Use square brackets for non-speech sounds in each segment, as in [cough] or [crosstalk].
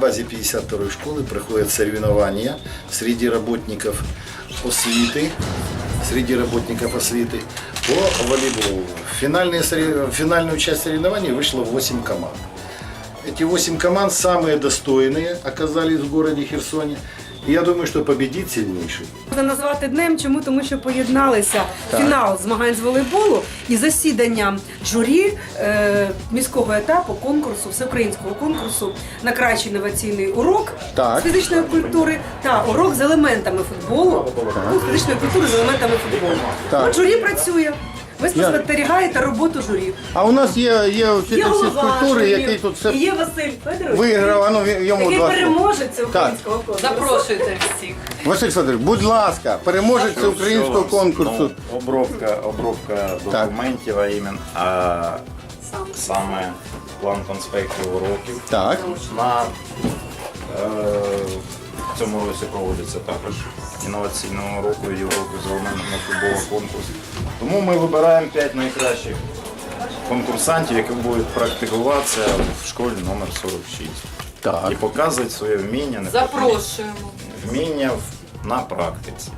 базе 52 школы проходят соревнования среди работников освиты, среди работников освиты по волейболу. В финальные сорев- в финальную часть соревнований вышло 8 команд. Эти 8 команд самые достойные оказались в городе Херсоне. И я думаю, что победит сильнейший. Можна назвати днем, чому тому, що поєдналися фінал змагань з волейболу і засідання журі е, міського етапу конкурсу, всеукраїнського конкурсу на кращий інноваційний урок Так. з фізичної культури та урок з елементами футболу. Ну, з фізичної культури з елементами футболу. Так. От журі працює. Ви спостерігаєте роботу журі. А у нас є, є Є вчитель голова журі, який тут все і є Василь Федорович, виграв, а ну він- йому який два слова. переможець українського конкурсу. Запрошуйте [laughs] всіх. Василь Федорович, будь ласка, переможець українського конкурсу. Ну, обробка, обробка документів, а іменно а саме план конспектів уроків. Так. На е, в цьому році проводиться також інноваційного року і Європи з елементами футболу конкурс. Тому ми вибираємо 5 найкращих конкурсантів, які будуть практикуватися в школі номер 46. Так. І показують своє вміння, не Запрошуємо. вміння в- на практиці.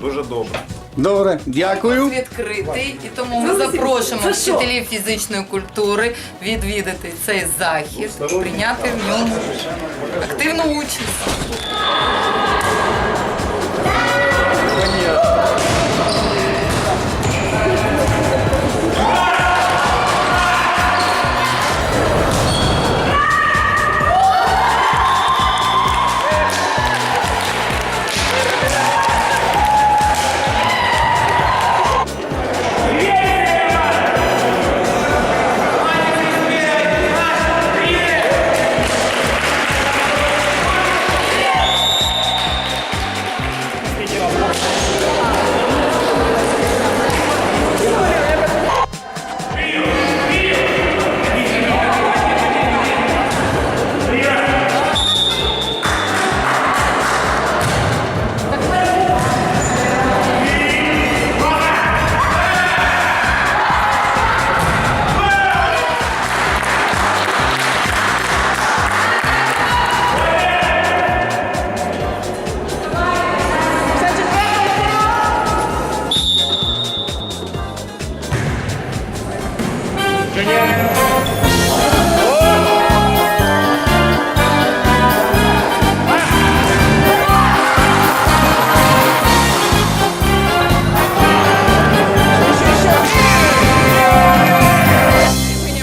Дуже добре. Добре, дякую. Відкритий, і тому ми Ну, запрошуємо вчителів фізичної культури відвідати цей захід, прийняти в ньому активну участь.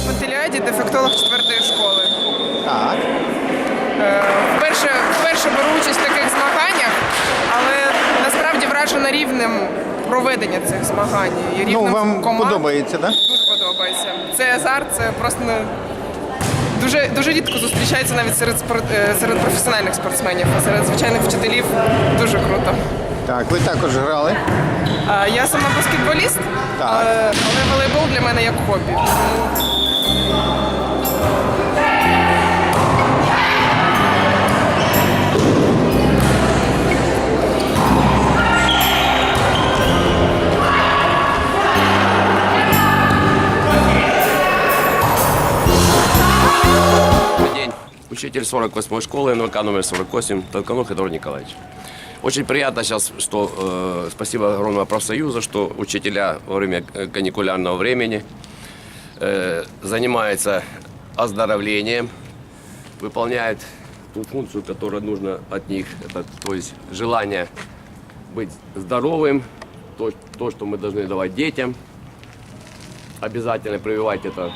Пантеліаді, дефектолог четвертої школи. Так. Е, Вперше, вперше беру участь в таких змаганнях, але насправді вражена рівнем проведення цих змагань. І Ну, вам команд. подобається, так? Дуже подобається. Це азарт, це просто не... дуже, дуже рідко зустрічається навіть серед, спорт... е, серед професіональних спортсменів, а серед звичайних вчителів дуже круто. Так, ви також грали. А Я сама баскетболіст, Так. але волейбол для мене як хобі. Учитель 48 школы НВК номер 48, Толканов Эдуард Николаевич. Очень приятно сейчас, что э, спасибо огромного профсоюза, что учителя во время э, каникулярного времени э, занимаются оздоровлением, выполняют ту функцию, которая нужна от них, это, то есть желание быть здоровым, то, то, что мы должны давать детям. Обязательно прививать это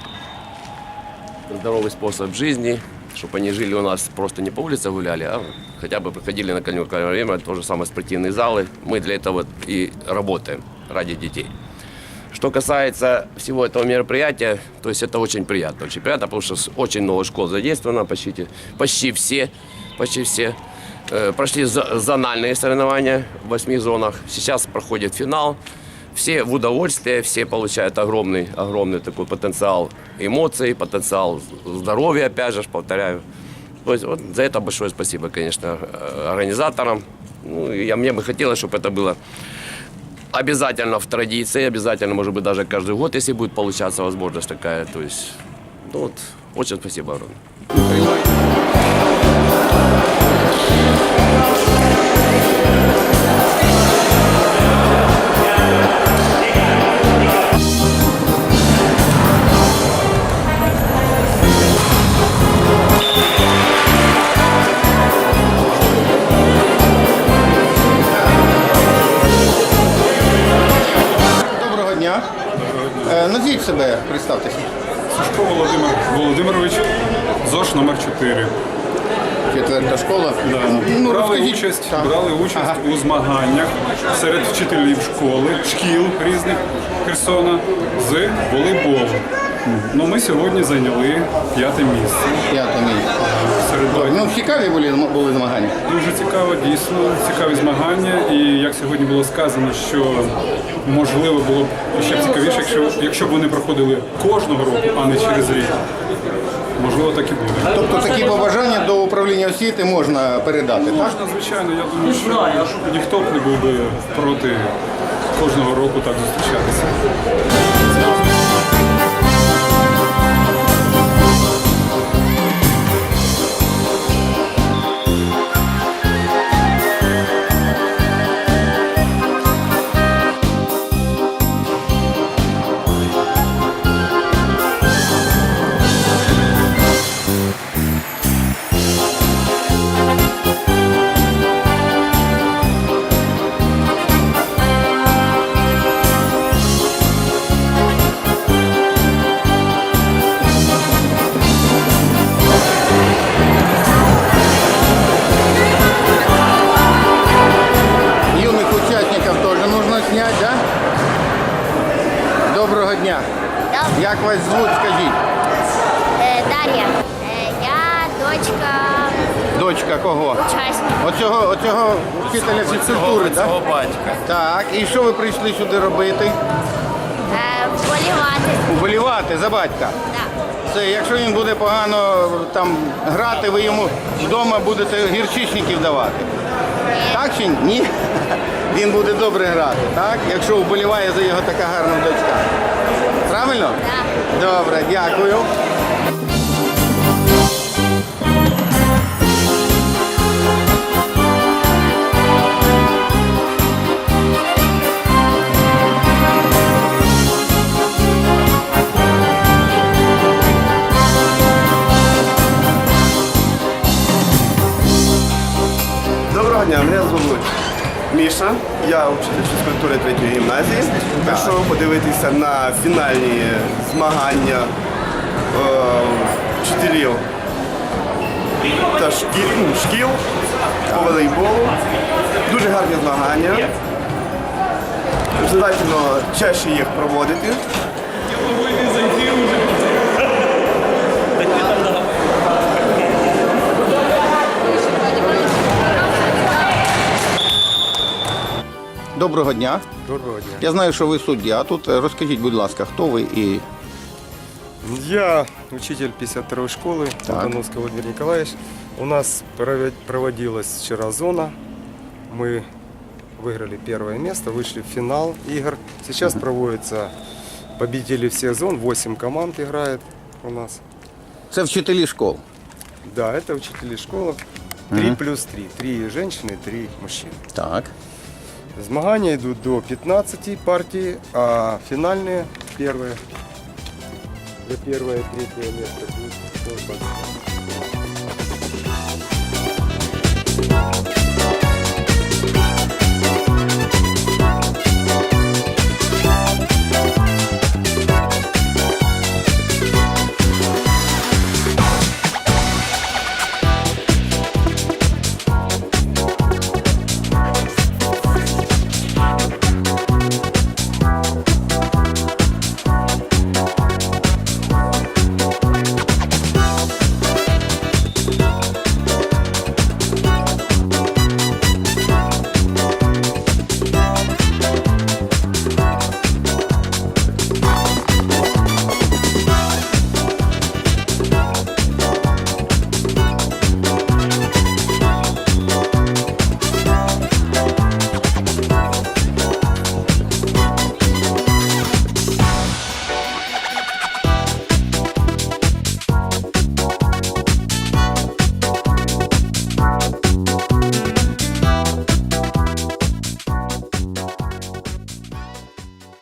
здоровый способ жизни, чтобы они жили у нас просто не по улице гуляли, а хотя бы приходили на конюкальное время, то же самое спортивные залы. Мы для этого и работаем ради детей. Что касается всего этого мероприятия, то есть это очень приятно. Очень приятно, потому что очень много школ задействовано, почти, почти все, почти все. Э, Прошли зо- зональные соревнования в восьми зонах. Сейчас проходит финал. Все в удовольствие, все получают огромный, огромный такой потенциал эмоций, потенциал здоровья, опять же, повторяю. То есть вот за это большое спасибо, конечно, э, организаторам. Ну, я, мне бы хотелось, чтобы это было обязательно в традиции, обязательно, может быть, даже каждый год, если будет получаться возможность такая. То есть, ну вот, очень спасибо огромное. Назвіть себе, представтеся. Сушко Володимир Володимирович, ЗОШ номер 4. Четверта школа. Да. Ну, брали розкажіть. участь, Так. брали участь у змаганнях серед вчителів школи, шкіл різних Херсона з волейболу. Ну, ми сьогодні зайняли п'яте місце. П'яте місце. Серед. Ну, цікаві були, були змагання. Дуже цікаво, дійсно, цікаві змагання. І як сьогодні було сказано, що можливо було б ще б цікавіше, якщо, якщо б вони проходили кожного року, а не через рік. Можливо, так і буде. Тобто такі побажання до управління освіти можна передати, так? Можна, звичайно, я думаю, що ніхто б не був би проти кожного року так зустрічатися. Вас звуть, скажіть? Е, Дар'я, е, я дочка Дочка кого? учасника. Оцього, оцього вчителя фізкультури, так? батька. Так, і що ви прийшли сюди робити? Е, Вболівати. Вболівати за батька. Да. Це якщо він буде погано там грати, ви йому вдома будете гірчичників давати. Так чи ні? Він буде добре грати, так? Якщо вболіває за його така гарна дочка. Правильно? Да. Добре, дякую. Доброго дня, мене звуть Міша. Я учитель фізкультури 3 гімназії. Прийшов подивитися на фінальні змагання е, вчителів та шкіл, ну, шкіл по волейболу. Дуже гарні змагання. Желательно чаще їх проводити. Доброго дня. Доброго дня. Я знаю, що ви суддя. Тут е, розкажіть, будь ласка, хто ви і Я учитель 52-й школы, Антоновский Владимир Николаевич. У нас провед- проводилась вчера зона. Мы выиграли первое место, вышли в финал игр. Сейчас проводятся победители всех зон, 8 команд играет у нас. це вчителі школ. Да, это учители школы. 3 плюс 3. Три женщины, три мужчины. Так. Змагания идут до 15 партий, а финальные первые. до третье место. будет борьба.